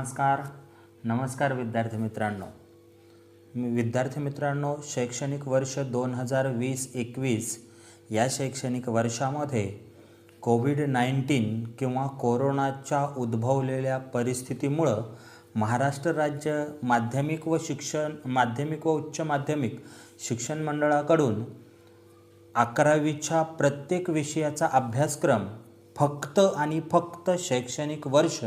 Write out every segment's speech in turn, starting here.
नमस्कार. नमस्कार विद्यार्थी मित्रांनो. मी विद्यार्थी मित्रांनो शैक्षणिक वर्ष दोन हजार वीस एकवीस या शैक्षणिक वर्षामध्ये कोविड नाईन्टीन किंवा कोरोनाच्या उद्भवलेल्या परिस्थितीमुळं महाराष्ट्र राज्य माध्यमिक व शिक्षण माध्यमिक व उच्च माध्यमिक शिक्षण मंडळाकडून अकरावीच्या प्रत्येक विषयाचा अभ्यासक्रम फक्त आणि फक्त शैक्षणिक वर्ष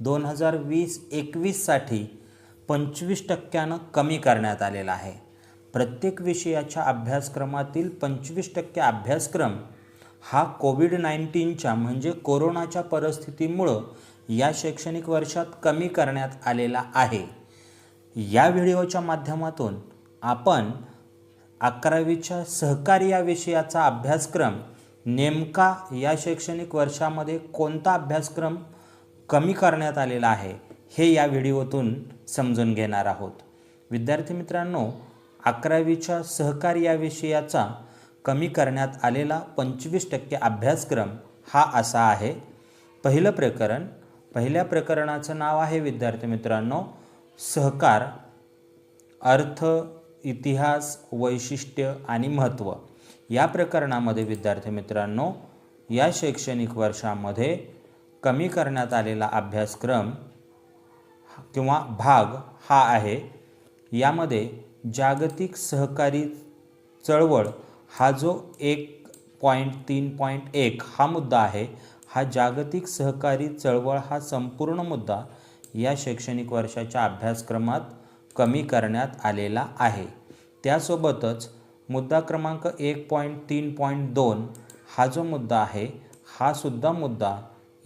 दोन हजार वीस एकवीससाठी पंचवीस टक्क्यानं कमी करण्यात आलेला आहे. प्रत्येक विषयाच्या अभ्यासक्रमातील पंचवीस टक्के अभ्यासक्रम हा कोविड नाईन्टीनच्या म्हणजे कोरोनाच्या परिस्थितीमुळं या शैक्षणिक वर्षात कमी करण्यात आलेला आहे. या व्हिडिओच्या माध्यमातून आपण अकरावीच्या सहकारी या विषयाचा अभ्यासक्रम नेमका या शैक्षणिक वर्षामध्ये कोणता अभ्यासक्रम कमी करण्यात आलेला आहे हे या व्हिडिओतून समजून घेणार आहोत. विद्यार्थी मित्रांनो अकरावीच्या सहकार्य या विषयाचा कमी करण्यात आलेला पंचवीस टक्के अभ्यासक्रम हा असा आहे. पहिलं प्रकरण पहिल्या प्रकरणाचं नाव आहे विद्यार्थी मित्रांनो सहकार अर्थ इतिहास वैशिष्ट्य आणि महत्त्व या प्रकरणामध्ये विद्यार्थी मित्रांनो या शैक्षणिक वर्षामध्ये कमी करण्यात आलेला अभ्यासक्रम किंवा भाग हा आहे. यामध्ये जागतिक सहकारी चळवळ हा जो एक पॉईंट तीन पॉईंट एक हा मुद्दा आहे हा जागतिक सहकारी चळवळ हा संपूर्ण मुद्दा या शैक्षणिक वर्षाच्या अभ्यासक्रमात कमी करण्यात आलेला आहे. त्यासोबतच मुद्दा क्रमांक एक पॉईंट तीन पॉईंट दोन हा जो मुद्दा आहे हा सुद्धा मुद्दा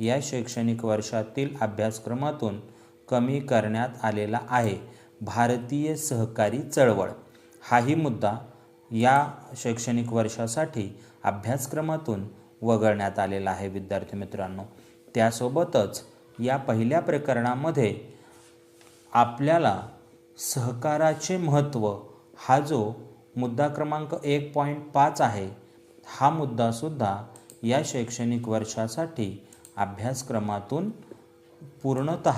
या शैक्षणिक वर्षातील अभ्यासक्रमातून कमी करण्यात आलेला आहे. भारतीय सहकारी चळवळ. हाही मुद्दा या शैक्षणिक वर्षासाठी अभ्यासक्रमातून वगळण्यात आलेला आहे विद्यार्थी मित्रांनो. त्यासोबतच या पहिल्या प्रकरणामध्ये आपल्याला सहकाराचे महत्त्व हा जो मुद्दा क्रमांक एक पॉईंट पाच आहे हा मुद्दासुद्धा या शैक्षणिक वर्षासाठी अभ्यासक्रमातून पूर्णत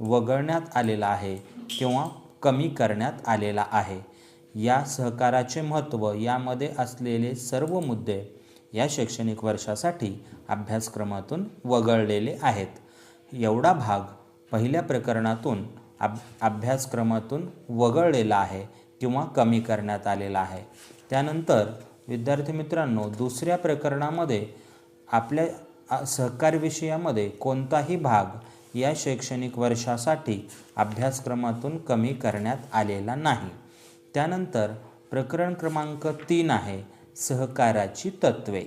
वगळण्यात आलेला आहे किंवा कमी करण्यात आलेला आहे. या सहकाराचे महत्त्व यामध्ये असलेले सर्व मुद्दे या शैक्षणिक वर्षासाठी अभ्यासक्रमातून वगळलेले आहेत. एवढा भाग पहिल्या प्रकरणातून अब अभ्यासक्रमातून वगळलेला आहे किंवा कमी करण्यात आलेला आहे. त्यानंतर विद्यार्थी मित्रांनो दुसऱ्या प्रकरणामध्ये आपल्या सहकार विषयामध्ये कोणताही भाग या शैक्षणिक वर्षासाठी अभ्यासक्रमातून कमी करण्यात आलेला नाही. त्यानंतर प्रकरण क्रमांक तीन आहे सहकाराची तत्त्वे.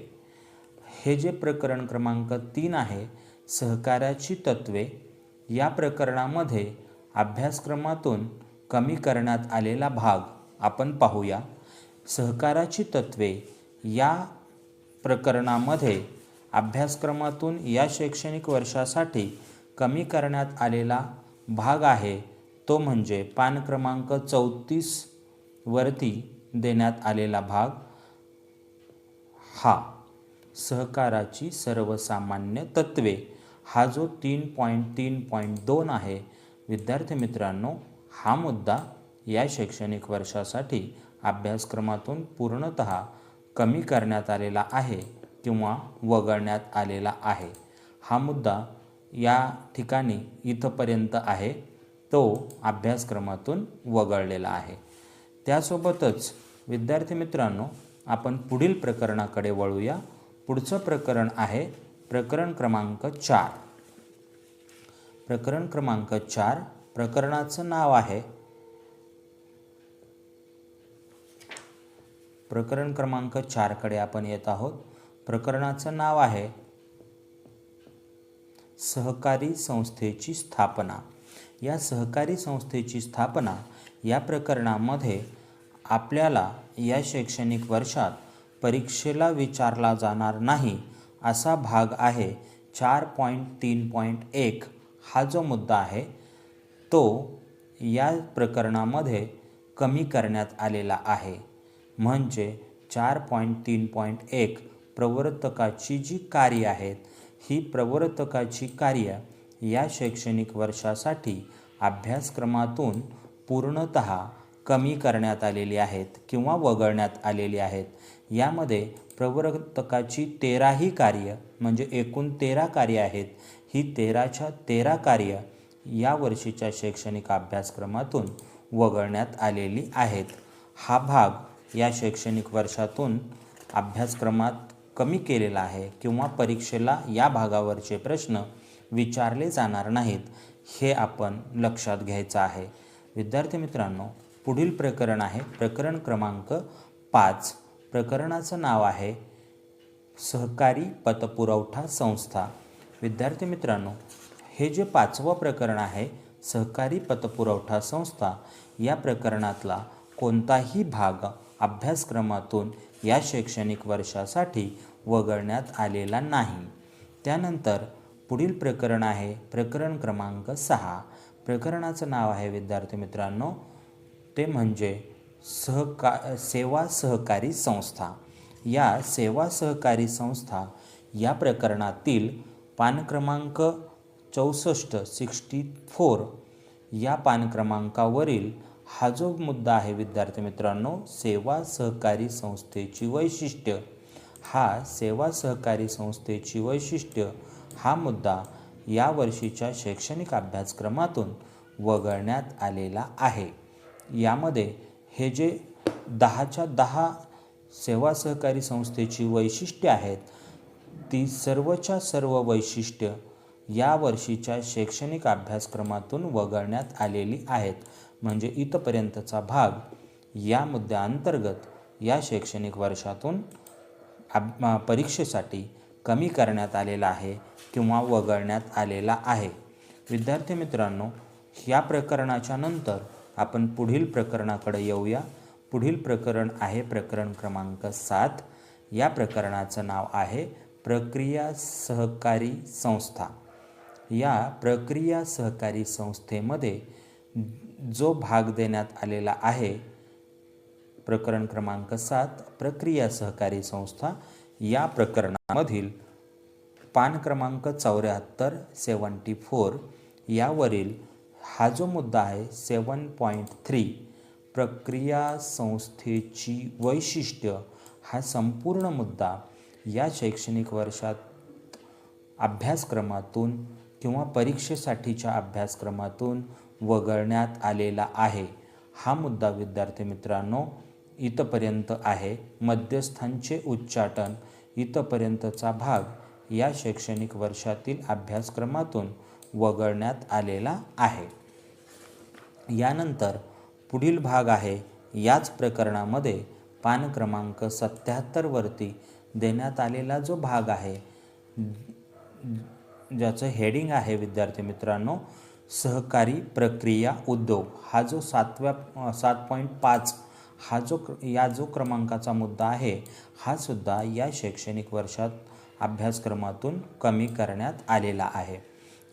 हे जे प्रकरण क्रमांक तीन आहे सहकाराची तत्त्वे या प्रकरणामध्ये अभ्यासक्रमातून कमी करण्यात आलेला भाग आपण पाहूया. सहकाराची तत्त्वे या प्रकरणामध्ये अभ्यासक्रमातून या शैक्षणिक वर्षासाठी कमी करण्यात आलेला भाग आहे. तो म्हणजे पान क्रमांक चौतीस वरती देण्यात आलेला भाग. हा सहकाराची सर्वसामान्य तत्त्वे. हा जो तीन पॉईंट तीन पॉईंट दोन आहे विद्यार्थी मित्रांनो हा मुद्दा या शैक्षणिक वर्षासाठी अभ्यासक्रमातून पूर्णत कमी करण्यात आलेला आहे. किंवा वगळण्यात आलेला आहे. हा मुद्दा या ठिकाणी इथंपर्यंत आहे. तो अभ्यासक्रमातून वगळलेला आहे. त्यासोबतच विद्यार्थी मित्रांनो आपण पुढील प्रकरणाकडे वळूया. पुढचं प्रकरण आहे प्रकरण क्रमांक चार. प्रकरण क्रमांक चार प्रकरणाचं नाव आहे. प्रकरण क्रमांक चारकडे आपण येत आहोत. प्रकरणाचं नाव आहे सहकारी संस्थेची स्थापना. या सहकारी संस्थेची स्थापना या प्रकरणामध्ये आपल्याला या शैक्षणिक वर्षात परीक्षेला विचारला जाणार नाही असा भाग आहे. चार पॉईंट तीन पॉईंट एक हा जो मुद्दा आहे तो या प्रकरणामध्ये कमी करण्यात आलेला आहे. म्हणजे चार पॉईंट तीन पॉईंट एक प्रवर्तकाची जी कार्य आहेत ही प्रवर्तकाची कार्य या शैक्षणिक वर्षासाठी अभ्यासक्रमातून पूर्णत कमी करण्यात आलेली आहेत किंवा वगळण्यात आलेली आहेत. यामध्ये प्रवर्तकाची तेराही कार्य म्हणजे एकूण तेरा कार्य आहेत ही तेराच्या तेरा कार्य या वर्षीच्या शैक्षणिक अभ्यासक्रमातून वगळण्यात आलेली आहेत. हा भाग या शैक्षणिक वर्षातून अभ्यासक्रमात कमी केलेला आहे किंवा परीक्षेला या भागावरचे प्रश्न विचारले जाणार नाहीत हे आपण लक्षात घ्यायचं आहे. विद्यार्थी मित्रांनो पुढील प्रकरण आहे प्रकरण क्रमांक पाच. प्रकरणाचं नाव आहे सहकारी पतपुरवठा संस्था. विद्यार्थी मित्रांनो हे जे पाचवं प्रकरण आहे सहकारी पतपुरवठा संस्था या प्रकरणातला कोणताही भाग अभ्यासक्रमातून या शैक्षणिक वर्षासाठी वगळण्यात आलेला नाही. त्यानंतर पुढील प्रकरण आहे प्रकरण क्रमांक सहा. प्रकरणाचं नाव आहे विद्यार्थी मित्रांनो ते म्हणजे सहका सेवा सहकारी संस्था. या सेवा सहकारी संस्था या प्रकरणातील पान क्रमांक चौसष्ट सिक्स्टी फोर या पान क्रमांकावरील हा जो मुद्दा आहे विद्यार्थी मित्रांनो सेवा सहकारी संस्थेची वैशिष्ट्य. हा सेवा सहकारी संस्थेची वैशिष्ट्य हा मुद्दा या वर्षीच्या शैक्षणिक अभ्यासक्रमातून वगळण्यात आलेला आहे. यामध्ये हे जे दहाच्या दहा सेवा सहकारी संस्थेची वैशिष्ट्य आहेत ती सर्वच्या सर्व वैशिष्ट्य या वर्षीच्या शैक्षणिक अभ्यासक्रमातून वगळण्यात आलेली आहेत. म्हणजे इथपर्यंतचा भाग या मुद्द्याअंतर्गत या शैक्षणिक वर्षातून अब परीक्षेसाठी कमी करण्यात आलेला आहे किंवा वगळण्यात आलेला आहे. विद्यार्थी मित्रांनो या प्रकरणाच्या नंतर आपण पुढील प्रकरणाकडे येऊया. पुढील प्रकरण आहे प्रकरण क्रमांक सात. या प्रकरणाचं नाव आहे प्रक्रिया सहकारी संस्था. या प्रक्रिया सहकारी संस्थेमध्ये जो भाग देण्यात आलेला आहे प्रकरण क्रमांक सात प्रक्रिया सहकारी संस्था या प्रकरणामधील पान क्रमांक चौऱ्याहत्तर सेवन्टी फोर यावरील हा जो मुद्दा आहे सेवन पॉईंट थ्री प्रक्रिया संस्थेची वैशिष्ट्य हा संपूर्ण मुद्दा या शैक्षणिक वर्षात अभ्यासक्रमातून किंवा परीक्षेसाठीच्या अभ्यासक्रमातून वगळण्यात आलेला आहे. हा मुद्दा विद्यार्थी मित्रांनो इथपर्यंत आहे. मध्यस्थांचे उच्चाटन इथपर्यंतचा भाग या शैक्षणिक वर्षातील अभ्यासक्रमातून वगळण्यात आलेला आहे. यानंतर पुढील भाग आहे. याच प्रकरणामध्ये पान क्रमांक सत्याहत्तरवरती देण्यात आलेला जो भाग आहे ज्याचं हेडिंग आहे विद्यार्थी मित्रांनो सहकारी प्रक्रिया उद्योग. हा जो सातव्या सात पॉईंट पाच हा जो या जो क्रमांकाचा मुद्दा आहे हा सुद्धा या शैक्षणिक वर्षात अभ्यासक्रमातून कमी करण्यात आलेला आहे.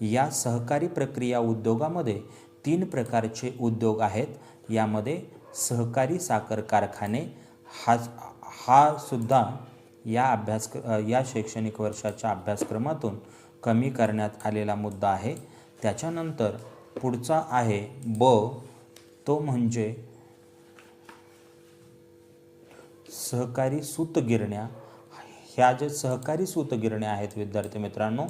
या सहकारी प्रक्रिया उद्योगामध्ये तीन प्रकारचे उद्योग आहेत. यामध्ये सहकारी साखर कारखाने हा हा सुद्धा या अभ्यास या शैक्षणिक वर्षाच्या अभ्यासक्रमातून कमी करण्यात आलेला मुद्दा आहे. त्याच्यानंतर पुढचा आहे ब तो म्हणजे सहकारी सूतगिरण्या ह्या ज्या सहकारी सूतगिरण्या आहेत विद्यार्थी मित्रांनो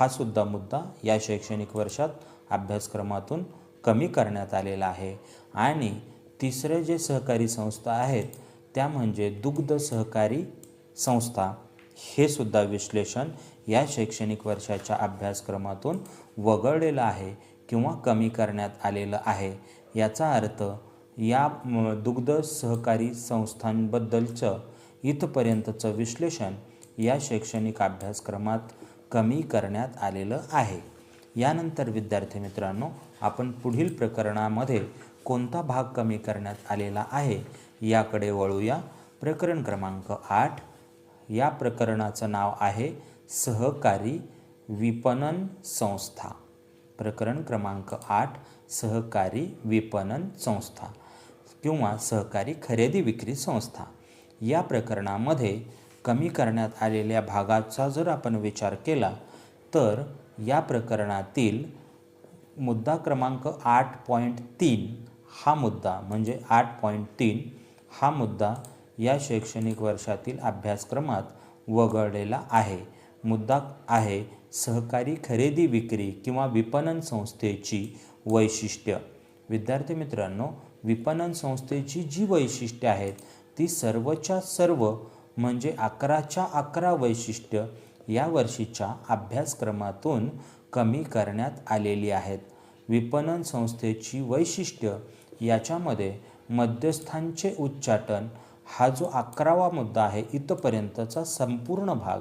हा सुद्धा मुद्दा या शैक्षणिक वर्षात अभ्यासक्रमातून कमी करण्यात आलेला आहे. आणि तिसरे जे सहकारी संस्था आहेत त्या म्हणजे दुग्ध सहकारी संस्था. हे सुद्धा विश्लेषण या शैक्षणिक वर्षाच्या अभ्यासक्रमातून वगळलेलं आहे किंवा कमी करण्यात आलेलं आहे. याचा अर्थ या दुग्ध सहकारी संस्थांबद्दलचं इथपर्यंतचं विश्लेषण या शैक्षणिक अभ्यासक्रमात कमी करण्यात आलेलं आहे. यानंतर विद्यार्थी मित्रांनो आपण पुढील प्रकरणामध्ये कोणता भाग कमी करण्यात आलेला आहे याकडे वळूया. प्रकरण क्रमांक आठ. या प्रकरणाचं नाव आहे सहकारी विपणन संस्था. प्रकरण क्रमांक आठ सहकारी विपणन संस्था. किंवा सहकारी खरेदी विक्री संस्था. या प्रकरणामध्ये कमी करण्यात आलेल्या भागाचा जर आपण विचार केला तर या प्रकरणातील मुद्दा क्रमांक आठ पॉईंट तीन हा मुद्दा म्हणजे आठ पॉईंट तीन हा मुद्दा या शैक्षणिक वर्षातील अभ्यासक्रमात वगळलेला आहे. मुद्दा आहे सहकारी खरेदी विक्री किंवा विपणन संस्थेची वैशिष्ट्य. विद्यार्थी मित्रांनो विपणन संस्थेची जी वैशिष्ट्ये आहेत ती सर्वच्या सर्व म्हणजे अकराच्या अकरा वैशिष्ट्य या वर्षीच्या अभ्यासक्रमातून कमी करण्यात आलेली आहेत. विपणन संस्थेची वैशिष्ट्य याच्यामध्ये मध्यस्थांचे उच्चाटन हा जो अकरावा मुद्दा आहे इथपर्यंतचा संपूर्ण भाग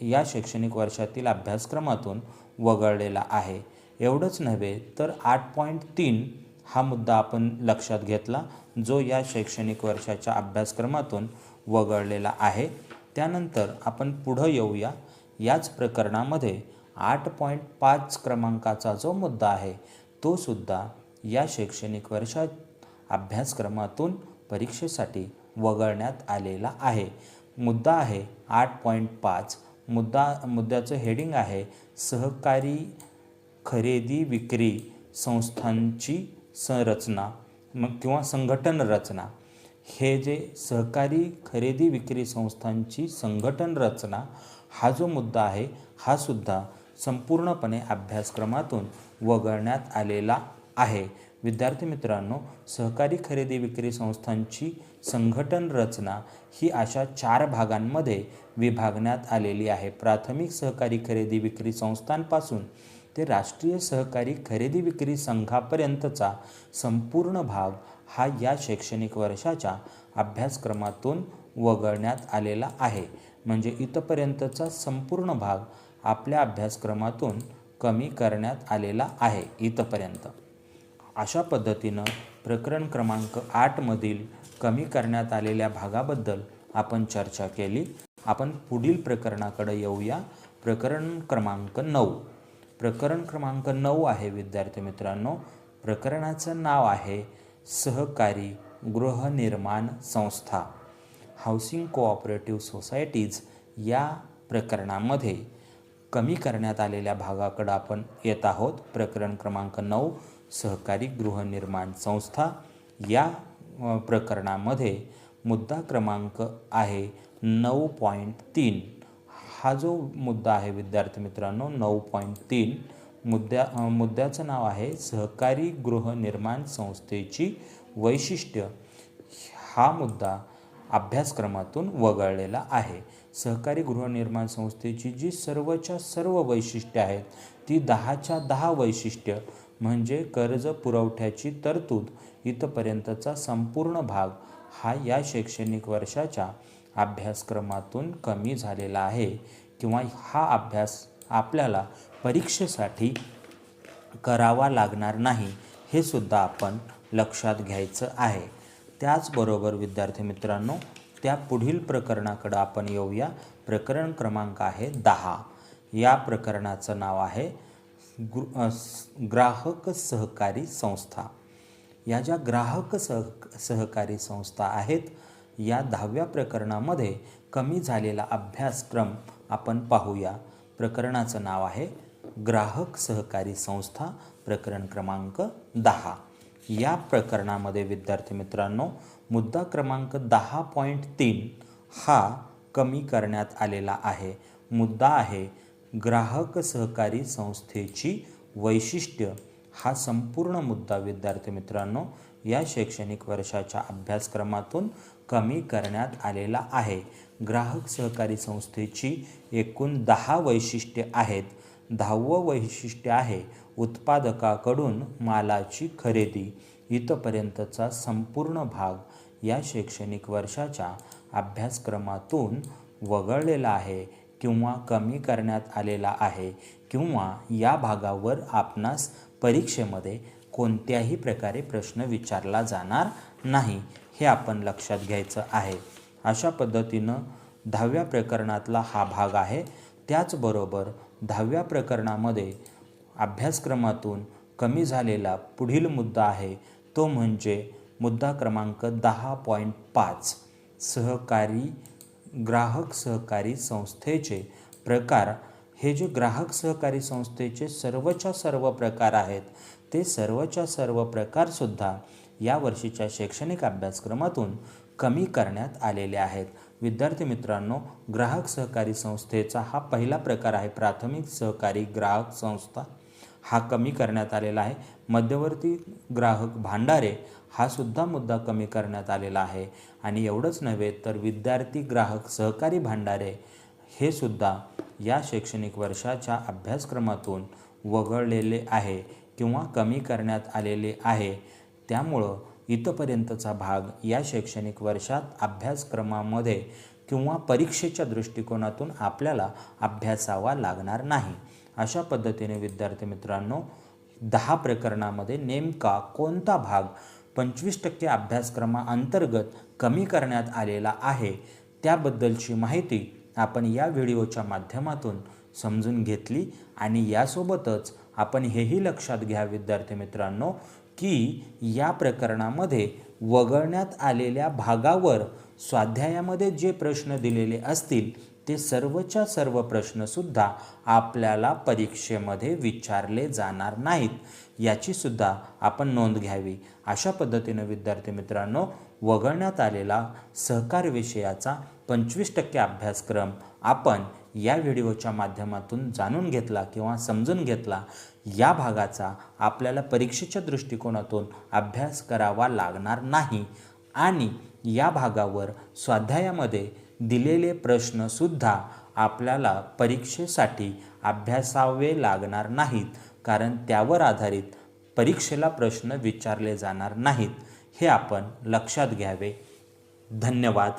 या शैक्षणिक वर्षातील अभ्यासक्रमातून वगळलेला आहे. एवढंच नव्हे तर आठ पॉईंट तीन हा मुद्दा आपण लक्षात घेतला जो या शैक्षणिक वर्षाच्या अभ्यासक्रमातून वगळलेला आहे. त्यानंतर आपण पुढं येऊया. याच प्रकरणामध्ये आठ पॉईंट पाच क्रमांकाचा जो मुद्दा आहे तो सुद्धा या शैक्षणिक वर्षात अभ्यासक्रमातून परीक्षेसाठी वगळण्यात आलेला आहे. मुद्दा आहे आठ पॉईंट पाच. मुद्दा मुद्द्याचं हेडिंग आहे सहकारी खरेदी विक्री संस्थांची संरचना मग किंवा संघटन रचना. हे जे सहकारी खरेदी विक्री संस्थांची संघटन रचना हा जो मुद्दा आहे हा सुद्धा संपूर्णपणे अभ्यासक्रमातून वगळण्यात आलेला आहे. विद्यार्थी मित्रांनो सहकारी खरेदी विक्री संस्थांची संघटन रचना ही अशा चार भागांमध्ये विभागण्यात आलेली आहे. प्राथमिक सहकारी खरेदी विक्री संस्थांपासून ते राष्ट्रीय सहकारी खरेदी विक्री संघापर्यंतचा संपूर्ण भाग हा या शैक्षणिक वर्षाच्या अभ्यासक्रमातून वगळण्यात आलेला आहे. म्हणजे इथपर्यंतचा संपूर्ण भाग आपल्या अभ्यासक्रमातून कमी करण्यात आलेला आहे. इथपर्यंत. अशा पद्धतीनं प्रकरण क्रमांक आठमधील कमी करण्यात आलेल्या भागाबद्दल आपण चर्चा केली. आपण पुढील प्रकरणाकडे येऊया. प्रकरण क्रमांक नऊ. प्रकरण क्रमांक नऊ आहे विद्यार्थी मित्रांनो. प्रकरणाचं नाव आहे सहकारी गृहनिर्माण संस्था. हाऊसिंग कोऑपरेटिव्ह सोसायटीज या प्रकरणामध्ये कमी करण्यात आलेल्या भागाकडं आपण येत आहोत. प्रकरण क्रमांक नऊ सहकारी गृहनिर्माण संस्था या प्रकरणामध्ये मुद्दा क्रमांक आहे नऊ पॉईंट तीन. हा जो मुद्दा आहे विद्यार्थी मित्रांनो नऊ पॉईंट तीन मुद्द्या मुद्द्याचं नाव आहे सहकारी गृहनिर्माण संस्थेची वैशिष्ट्य. हा मुद्दा अभ्यासक्रमातून वगळलेला आहे. सहकारी गृहनिर्माण संस्थेची जी सर्वच्या सर्व वैशिष्ट्ये आहेत ती दहाच्या दहा वैशिष्ट्य म्हणजे कर्ज पुरवठ्याची तरतूद इथपर्यंतचा संपूर्ण भाग हा या शैक्षणिक वर्षाच्या अभ्यासक्रमातून कमी झालेला आहे किंवा हा अभ्यास आपल्याला परीक्षेसाठी करावा लागणार नाही हे सुद्धा आपण लक्षात घ्यायचं आहे. त्याचबरोबर विद्यार्थी मित्रांनो त्या पुढील प्रकरणाकडं आपण येऊया. प्रकरण क्रमांक आहे दहा. या प्रकरणाचं नाव आहे गृ ग्राहक सहकारी संस्था. या ज्या ग्राहक सह सहकारी संस्था आहेत या दहाव्या प्रकरणामध्ये कमी झालेला अभ्यासक्रम आपण पाहूया. प्रकरणाचं नाव आहे ग्राहक सहकारी संस्था प्रकरण क्रमांक दहा. या प्रकरणामध्ये विद्यार्थी मित्रांनो मुद्दा क्रमांक दहा पॉईंट तीन हा कमी करण्यात आलेला आहे. मुद्दा आहे ग्राहक सहकारी संस्थेची वैशिष्ट्य. हा संपूर्ण मुद्दा विद्यार्थी मित्रांनो या शैक्षणिक वर्षाच्या अभ्यासक्रमातून कमी करण्यात आलेला आहे. ग्राहक सहकारी संस्थेची एकूण दहा वैशिष्ट्ये आहेत. दहावं वैशिष्ट्य आहे उत्पादकाकडून मालाची खरेदी इथपर्यंतचा संपूर्ण भाग या शैक्षणिक वर्षाच्या अभ्यासक्रमातून वगळलेला आहे किंवा कमी करण्यात आलेला आहे किंवा या भागावर आपणास परीक्षेमध्ये कोणत्याही प्रकारे प्रश्न विचारला जाणार नाही. हे आपण लक्षात घ्यायचं आहे. अशा पद्धतीनं दहाव्या प्रकरणातला हा भाग आहे. त्याचबरोबर दहाव्या प्रकरणामध्ये अभ्यासक्रमातून कमी झालेला पुढील मुद्दा आहे. तो म्हणजे मुद्दा क्रमांक दहा पॉईंट पाच. सहकारी ग्राहक सहकारी संस्थेचे प्रकार. हे जे ग्राहक सहकारी संस्थेचे सर्वच्या सर्व प्रकार आहेत ते सर्वच्या सर्व प्रकारसुद्धा या वर्षीच्या शैक्षणिक अभ्यासक्रमातून कमी करण्यात आलेले आहेत. विद्यार्थी मित्रांनो ग्राहक सहकारी संस्थेचा हा पहिला प्रकार आहे. प्राथमिक सहकारी ग्राहक संस्था हा कमी करण्यात आलेला आहे. मध्यवर्ती ग्राहक भांडारे हा सुद्धा मुद्दा कमी करण्यात आलेला आहे. आणि एवढंच नव्हे तर विद्यार्थी ग्राहक सहकारी भांडारे हे सुद्धा या शैक्षणिक वर्षाच्या अभ्यासक्रमातून वगळलेले आहे किंवा कमी करण्यात आलेले आहे. त्यामुळं इथपर्यंतचा भाग या शैक्षणिक वर्षात अभ्यासक्रमामध्ये किंवा परीक्षेच्या दृष्टिकोनातून आपल्याला अभ्यासावा लागणार नाही. अशा पद्धतीने विद्यार्थी मित्रांनो दहा प्रकरणामध्ये नेमका कोणता भाग पंचवीस टक्के अभ्यासक्रमाअंतर्गत कमी करण्यात आलेला आहे त्याबद्दलची माहिती आपण या व्हिडिओच्या माध्यमातून समजून घेतली आणि यासोबतच आपण हेही लक्षात घ्या विद्यार्थी मित्रांनो की या प्रकरणामध्ये वगळण्यात आलेल्या भागावर स्वाध्यायामध्ये जे प्रश्न दिलेले असतील ते सर्वच्या सर्व प्रश्नसुद्धा आपल्याला परीक्षेमध्ये विचारले जाणार नाहीत. याचीसुद्धा आपण नोंद घ्यावी. अशा पद्धतीनं विद्यार्थी मित्रांनो वगळण्यात आलेला सहकार विषयाचा पंचवीस टक्के अभ्यासक्रम आपण या व्हिडिओच्या माध्यमातून जाणून घेतला किंवा समजून घेतला. या भागाचा आपल्याला परीक्षेच्या दृष्टिकोनातून अभ्यास करावा लागणार नाही. आणि या भागावर स्वाध्यायामध्ये दिलेले प्रश्नसुद्धा आपल्याला परीक्षेसाठी अभ्यासावे लागणार नाहीत कारण त्यावर आधारित परीक्षेला प्रश्न विचारले जाणार नाहीत. हे आपण लक्षात घ्यावे. धन्यवाद.